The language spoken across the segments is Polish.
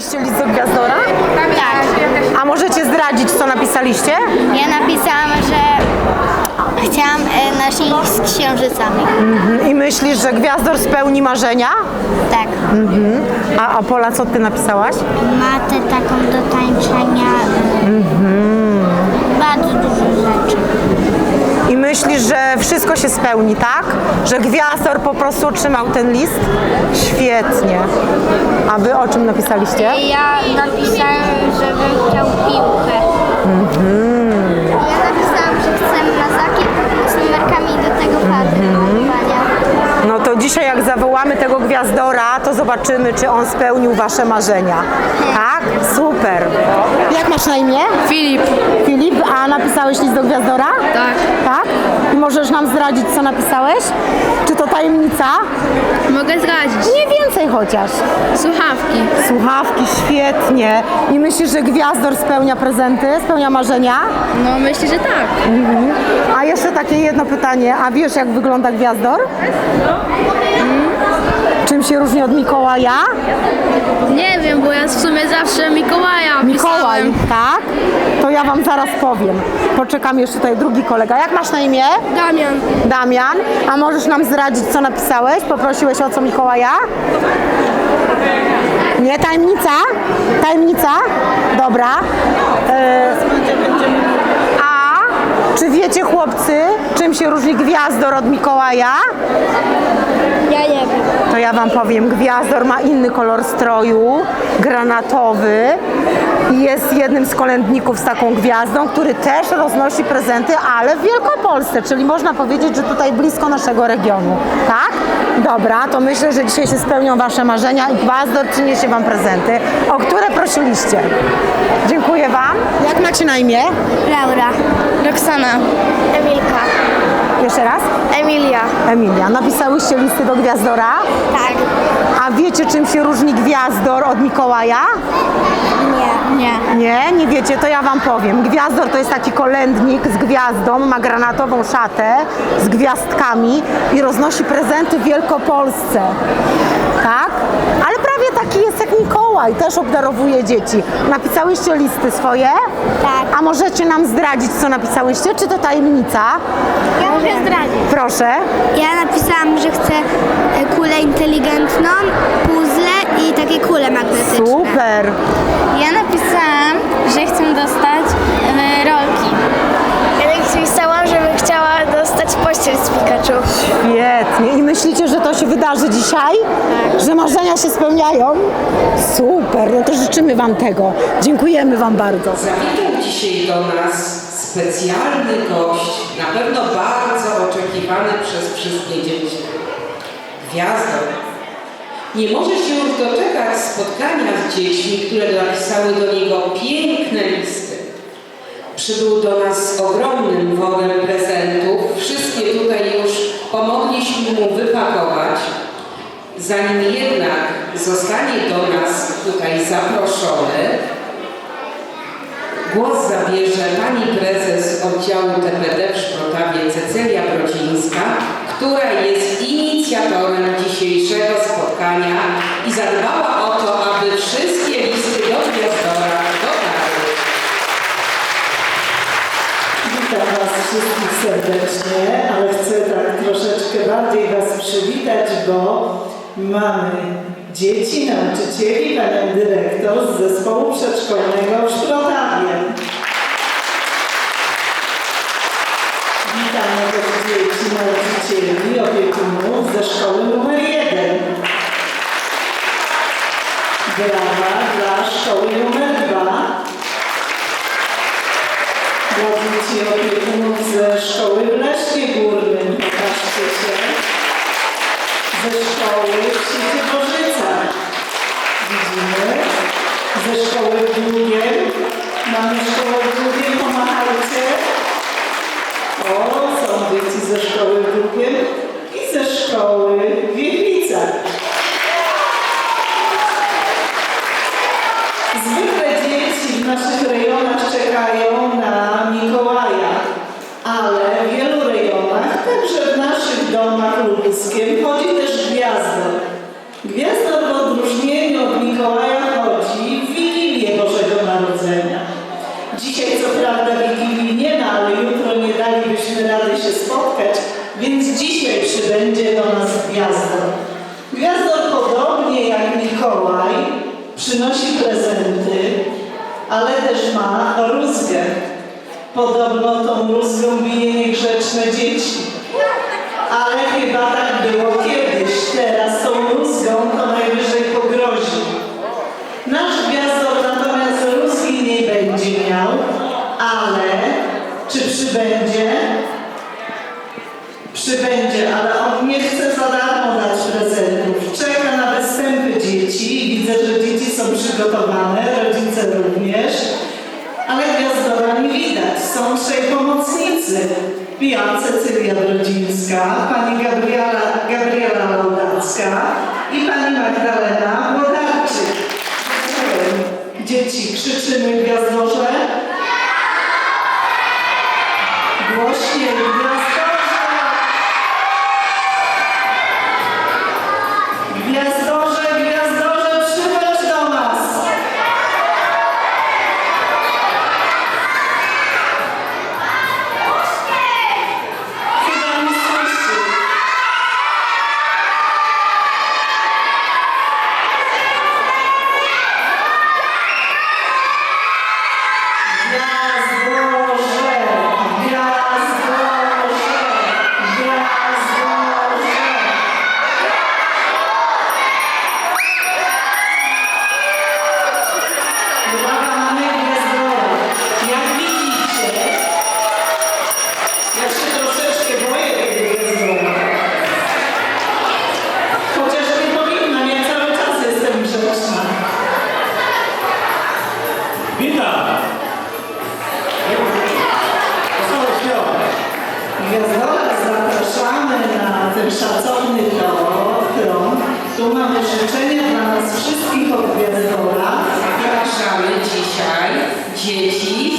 Napisaliście list do Gwiazdora? Tak. A możecie zdradzić, co napisaliście? Ja napisałam, że chciałam e, nosić z księżycami. I myślisz, że Gwiazdor spełni marzenia? Tak. A, a Pola, co ty napisałaś? Matę taką do tańczenia. Bardzo dużo rzeczy. I myślisz, że wszystko się spełni, tak? Że Gwiazdor po prostu otrzymał ten list? Świetnie. A wy o czym napisaliście? Ja napisałem, żebym chciał piłkę. Ja napisałam, że chcę mazaki z numerkami do tego patrykowania. No to dzisiaj jak zawołamy tego Gwiazdora, to zobaczymy, czy on spełnił wasze marzenia. Tak? Super. Jak masz na imię? Filip, Filip, a napisałeś list do Gwiazdora? tak. Tak? I możesz nam zdradzić, co napisałeś? Czy to tajemnica? Mogę zdradzić. Nie więcej chociaż. Słuchawki. Słuchawki, świetnie. I myślisz, że Gwiazdor spełnia prezenty, spełnia marzenia? No myślę, że tak. A jeszcze takie jedno pytanie. A wiesz, jak wygląda Gwiazdor? Czym się różni od Mikołaja? Nie wiem, bo ja w sumie zawsze Mikołaja Mikołaj, pisałem. tak? To ja wam zaraz powiem. Poczekam jeszcze tutaj drugi kolega. Jak masz na imię? Damian. Damian. A możesz nam zdradzić, co napisałeś? Poprosiłeś o co Mikołaja? Nie, tajemnica? Tajemnica? Dobra. A czy wiecie, chłopcy, czym się różni gwiazdor od Mikołaja? Ja nie wiem. To ja wam powiem, gwiazdor ma inny kolor stroju, granatowy i jest jednym z kolędników z taką gwiazdą, który też roznosi prezenty, ale w Wielkopolsce, czyli można powiedzieć, że tutaj blisko naszego regionu. Tak? Dobra, to myślę, że dzisiaj się spełnią wasze marzenia i gwiazdor przyniesie wam prezenty, o które prosiliście. Dziękuję wam. Jak macie na imię? Laura. Roxana. Emilka. Jeszcze raz? Emilia. Emilia. Napisałyście listy do gwiazdora? Tak. A wiecie, czym się różni gwiazdor od Mikołaja? Nie. Nie. Nie, nie wiecie, to ja wam powiem. Gwiazdor to jest taki kolędnik z gwiazdą, ma granatową szatę z gwiazdkami i roznosi prezenty w Wielkopolsce. Tak? Ale prawie taki jest jak Mikołaj, też obdarowuje dzieci. Napisałyście listy swoje? Tak. A możecie nam zdradzić, co napisałyście? Czy to tajemnica? Ja mogę zdradzić. Proszę. Ja napisałam, że chcę e, kulę inteligentną, puzzle i takie kule magnetyczne. Super. Ja napisałam, że chcę dostać e, rolki. Ja napisałam, żebym chciała dostać pościel z Pikachu. Świetnie. I myślicie, że to się wydarzy dzisiaj? Że marzenia się spełniają? Super. No to życzymy wam tego. Dziękujemy wam bardzo. Zawitał dzisiaj do nas specjalny gość, na pewno bardzo oczekiwany przez wszystkie dzieci. Gwiazdor. Nie może się już doczekać spotkania z dziećmi, które napisały do niego piękne listy. Przybył do nas z ogromnym worem prezentów. Wszystkie tutaj już pomogliśmy mu wypakować. Zanim jednak zostanie do nas tutaj zaproszony, Głos zabierze pani prezes oddziału TPD w Szprotawie Cecelia Brodzińska, która jest inicjatorem dzisiejszego spotkania i zadbała o to, aby wszystkie listy do Gwiazdora Was wszystkich serdecznie, ale chcę tak troszeczkę bardziej Was przywitać, bo mamy dzieci, nauczycieli, panią dyrektor z zespołu przedszkolnego w Szprotawie. Witamy też dzieci, nauczycieli, opiekunów ze szkoły numer 1. Brawa dla szkoły numer 2 dla dzieci opiekunów ze szkoły w Lesznie Górnym. Pokażcie się. Ze szkoły w Sieciebożycach. Widzimy. Ze szkoły w Długiem. Mamy szkołę w Długiem, pomachajcie. O, są dzieci ze szkoły w Długiem i ze szkoły w Wiechlicach. Zwykle dzieci w naszych rejonach czekają przybędzie, ale on nie chce za darmo dać prezentów. Czeka na występy dzieci. Widzę, że dzieci są przygotowane, rodzice również. Ale gwiazdora nie widać. Są trzej pomocnicy. Ja Cecylia Brodzińska, pani Gabriela, Gabriela Lodacka i pani Magdalena Wodarczyk. Dzieci krzyczymy gwiazdorze. dzieci.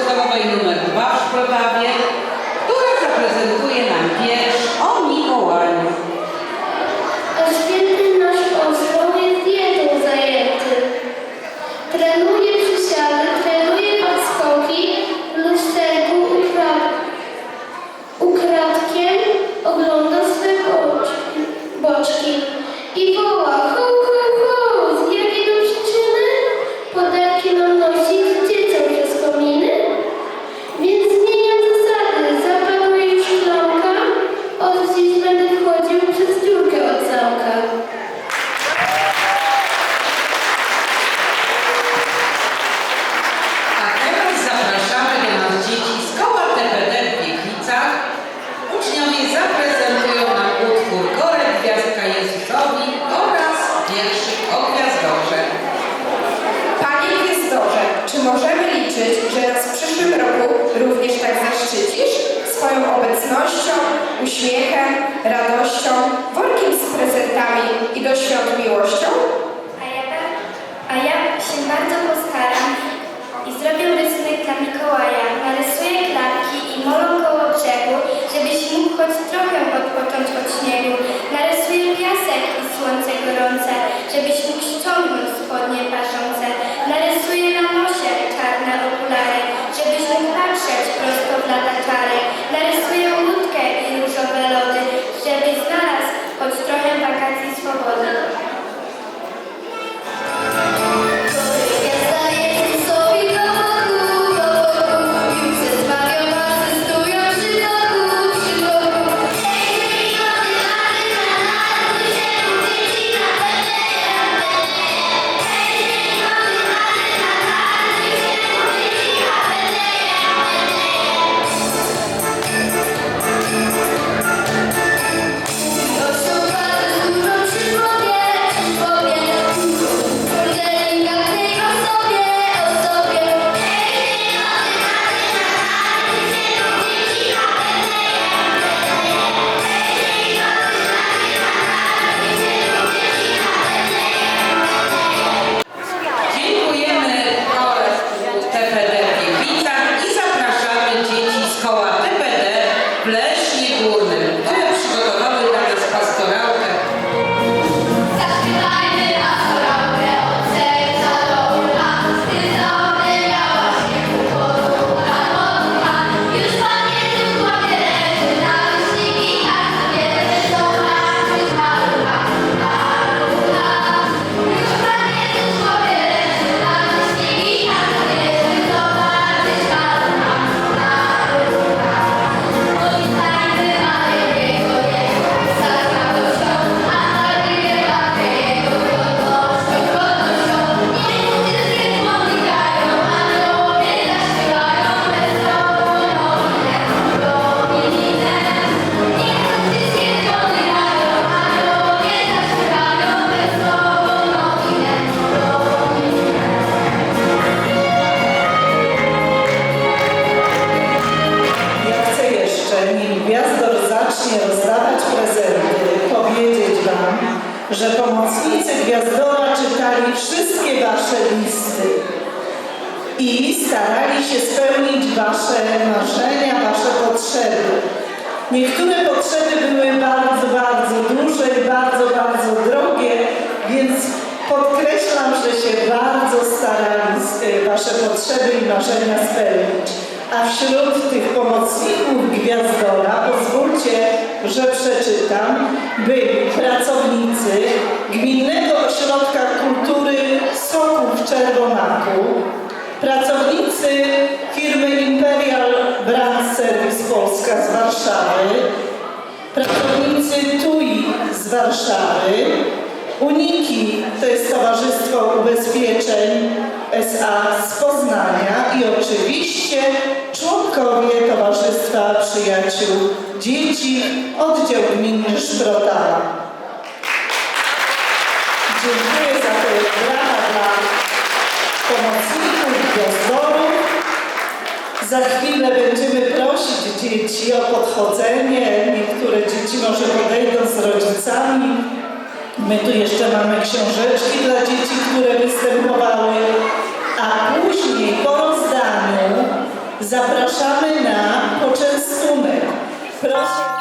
estava indo no barco liczyć, że nas w przyszłym roku również tak zaszczycisz swoją obecnością, uśmiechem, radością, workiem z prezentami i do świąt miłością? A ja, a ja się bardzo postaram i zrobię rysunek dla Mikołaja. Narysuję klapki i molą koło brzegu, żebyś mógł choć trochę odpocząć od śniegu. Narysuję piasek i słońce gorące, żebyś mógł ściągnąć spodnie paszą ad agganciare wśród tych pomocników Gwiazdora, pozwólcie, że przeczytam, byli pracownicy Gminnego Ośrodka Kultury Soków Czerwonaku, Pracownicy firmy Imperial Brand Service Polska z Warszawy, pracownicy TUI z Warszawy, Uniki, to jest Towarzystwo Ubezpieczeń SA z Poznania i oczywiście członkowie Towarzystwa Przyjaciół Dzieci, oddział gminny Szprotala. Dziękuję za te brawa dla pomocników gwiazdorów. Za chwilę będziemy prosić dzieci o podchodzenie. Niektóre dzieci może podejdą z rodzicami. My tu jeszcze mamy książeczki dla dzieci, które występowały. A później po rozdaniu zapraszamy na poczęstunek. Proszę.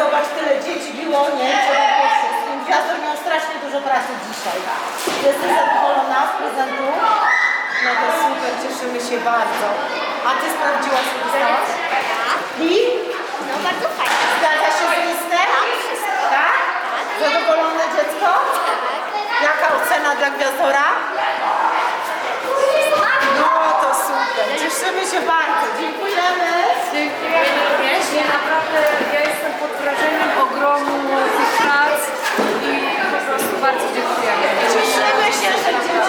Zobacz, tyle dzieci było, nie? Trzeba było wszystkim. Gwiazdor miał strasznie dużo pracy dzisiaj. Jesteś zadowolona z prezentu? No to super, cieszymy się bardzo. A ty sprawdziłaś, co pisałaś? I? No bardzo fajnie. Zgadza się z listem? Tak? Zadowolone dziecko? Jaka ocena dla Gwiazdora? No to super. Cieszymy się bardzo. Dziękujemy. Dziękujemy również. Ja naprawdę ja jestem pod wrażeniem ogromu tych prac i po prostu bardzo dziękujemy. Cieszymy się, że dzieci